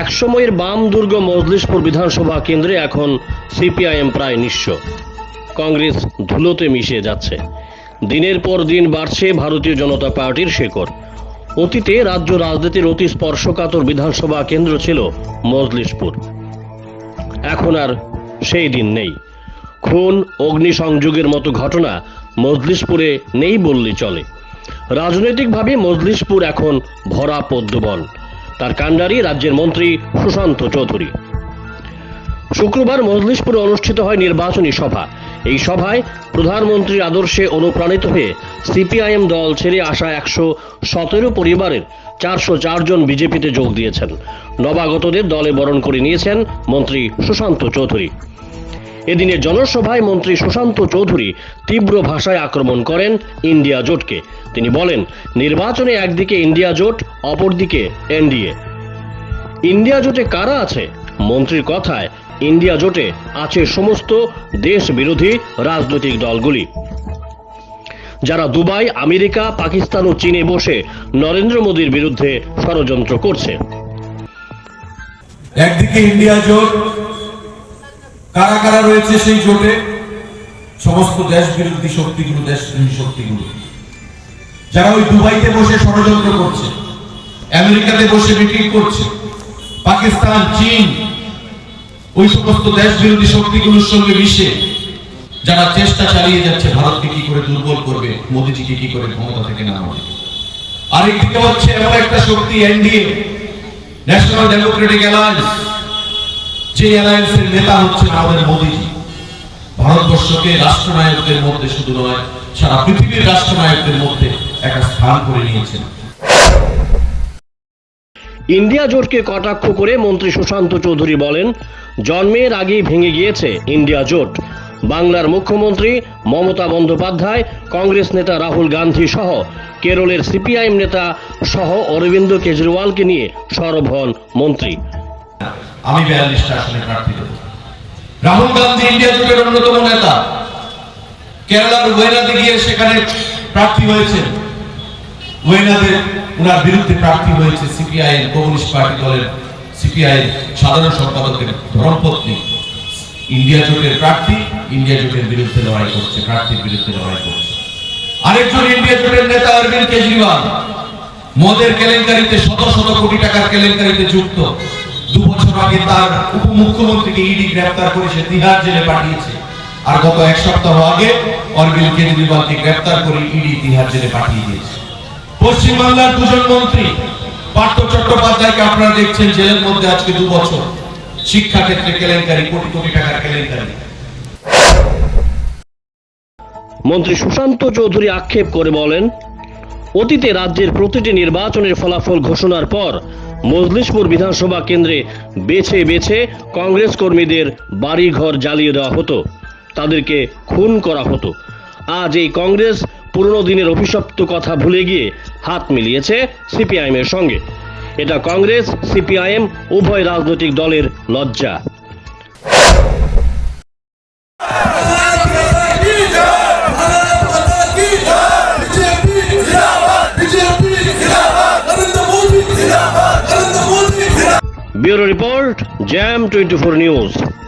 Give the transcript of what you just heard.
একসময়ের বাম দুর্গ মজলিশপুর বিধানসভা কেন্দ্রে এখন সিপিআইএম প্রায় নিঃস্ব। কংগ্রেস ধুলোতে মিশে যাচ্ছে। দিনের পর দিন বাড়ছে ভারতীয় জনতা পার্টির শেকড়। অতীতে রাজ্য রাজনীতির অতি স্পর্শকাতর বিধানসভা কেন্দ্র ছিল মজলিশপুর। এখন আর সেই দিন নেই। খুন, অগ্নিসংযোগের মতো ঘটনা মজলিশপুরে নেই বললে চলে। রাজনৈতিকভাবে মজলিশপুর এখন ভরা পদ্মবন। তার কাণ্ডারি রাজ্যের মন্ত্রী সুশান্ত চৌধুরী। শুক্রবার মজলিশপুরে অনুষ্ঠিত হয় নির্বাচনী সভা। এই সভায় প্রধানমন্ত্রীর আদর্শে অনুপ্রাণিত হয়ে সিপিআইএম দল ছেড়ে আসা একশো সতেরো পরিবারের চারশো জন বিজেপিতে যোগ দিয়েছেন। নবাগতদের দলে বরণ করে নিয়েছেন মন্ত্রী সুশান্ত চৌধুরী। এদিনে জনসভায় মন্ত্রী সুশান্ত চৌধুরী তীব্র ভাষায় আক্রমণ করেন ইন্ডিয়া জোটকে। তিনি বলেন, নির্বাচনে একদিকে ইন্ডিয়া জোট, অপরদিকে এনডিএ। ইন্ডিয়া জোটে কারা আছে? মন্ত্রীর কথায় ইন্ডিয়া জোটে আছে সমস্ত দেশ বিরোধী রাজনৈতিক দলগুলি। যারা দুবাই, আমেরিকা, পাকিস্তান ও চীনে বসে নরেন্দ্র মোদীর বিরুদ্ধে ষড়যন্ত্র করছে। একদিকে ইন্ডিয়া জোট কারা কারা রয়েছে সেই জোটে? সমস্ত দেশ বিরোধী শক্তিগুলো দেশ বিরোধী শক্তিগুলো। যারা ওই দুবাইতে বসে ষড়যন্ত্র করছে, আমেরিকাতে বসে মিটিং করছে, পাকিস্তান, চীন ওই সমস্ত দেশ বিরোধী শক্তিগুলোর সঙ্গে মিশে যারা চেষ্টা চালিয়ে যাচ্ছে, ভারতকে কি করে দুর্বল করবে, মোদীজিকে কি করে ক্ষমতা থেকে নামাবে? আরেকদিকে হচ্ছে এমন একটা শক্তি, এনডিএ ন্যাশনাল ডেমোক্রেটিক অ্যালায়েন্স যে অ্যালায়েন্সের নেতা হচ্ছেন আমাদের মোদীজি। ভারতবর্ষকে রাষ্ট্রনায়কদের মধ্যে শুধু নয়, সারা পৃথিবীর রাষ্ট্রনায়কদের মধ্যে একটা স্থান করে নিয়েছেন। ইন্ডিয়া জোটকে কটাক্ষ করে মন্ত্রী সুশান্ত চৌধুরী বলেন, জন্মের আগেই ভেঙে গিয়েছে ইন্ডিয়া জোট। বাংলার মুখ্যমন্ত্রী মমতা বন্দ্যোপাধ্যায়, কংগ্রেস নেতা রাহুল গান্ধী সহ কেরলের সিপিআইএম নেতা সহ অরবিন্দ কেজরিওয়ালকে নিয়ে সরব হন মন্ত্রী। আমি বিয়াল্লিশটা আসনে প্রার্থী রাহুল গান্ধী ইন্ডিয়া জোটের অন্যতম নেতা। কেরালার ওয়েনাতে গিয়ে সেখানে প্রার্থী হয়েছেন। ওয়েনাদের ওনার বিরুদ্ধে প্রার্থী হয়েছে সিপিআই কমিউনিস্ট পার্টি দলের সিপিআই সাধারণ সম্পাদকের ধর্মপত্নী ইন্ডিয়া জোটের প্রার্থী, ইন্ডিয়া জোটের বিরুদ্ধে লড়াই করছে, প্রার্থীর বিরুদ্ধে লড়াই করছে। আরেকজন ইন্ডিয়া জোটের নেতা অরবিন্দ কেজরিওয়াল। মদের কেলেঙ্কারিতে শত শত কোটি টাকার কেলেঙ্কারিতে যুক্ত। দু বছর আগে তার উপমুখ্যমন্ত্রীকে ইডি গ্রেফতার করে সে তিহার জেলে পাঠিয়েছে। আর গত এক সপ্তাহ আগে অরবিন্দ কেজরিওয়ালকে গ্রেফতার করে ইডি তিহার জেলে পাঠিয়ে দিয়েছে। পশ্চিমবাংলার দুজন মন্ত্রী, পার্থ চট্টোপাধ্যায়কে আপনারা দেখছেন জেলের মধ্যে আজকে দু বছর। শিক্ষা ক্ষেত্রে কেলেঙ্কারি, কোটি কোটি টাকার কেলেঙ্কারি। মন্ত্রী সুশান্ত চৌধুরী আক্ষেপ করে বলেন, অতীতে রাজ্যের প্রতিটি নির্বাচনের ফলাফল ঘোষণার পর মজলিশপুর বিধানসভা কেন্দ্রে বেছে বেছে কংগ্রেস কর্মীদের বাড়িঘর জ্বালিয়ে দেওয়া হতো, তাদেরকে খুন করা হতো। আজ এই কংগ্রেস পুরনো দিনের অভিশপ্ত কথা ভুলে গিয়ে হাত মিলিয়েছে সিপিআইএমের সঙ্গে। এটা কংগ্রেস সিপিআইএম উভয় রাজনৈতিক দলের লজ্জা। ব্যুরো রিপোর্ট জ্যাম টোয়েন্টি ফোর নিউজ।